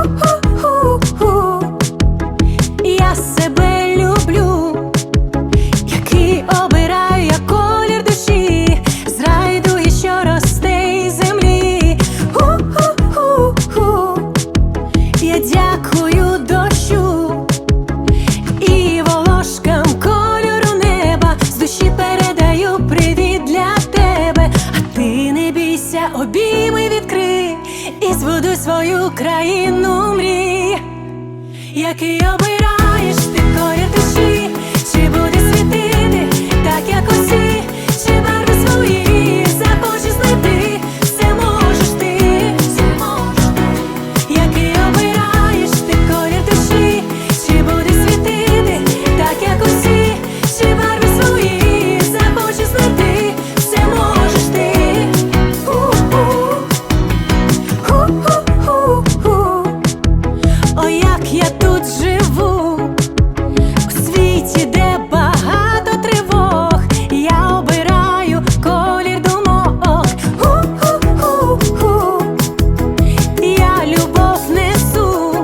oh. свою країну мрій, який обирав. я тут живу, в світі, де багато тривог, я обираю колір думок. Ху-ху-ху-ху Я любов несу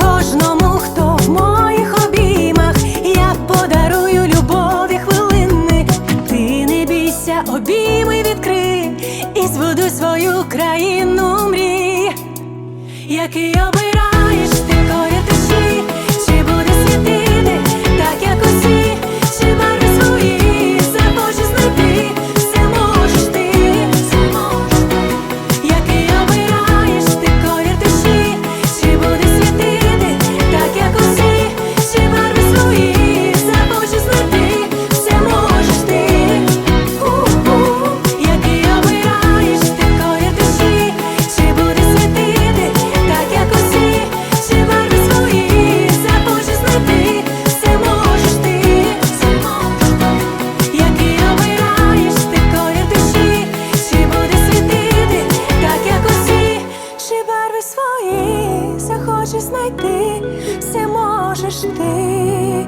кожному, хто в моїх обіймах. Я подарую любові хвилини. Ти не бійся, обійми відкри і збудуй свою країну мрій. Який обирає. хочеш знайти, все можеш ти.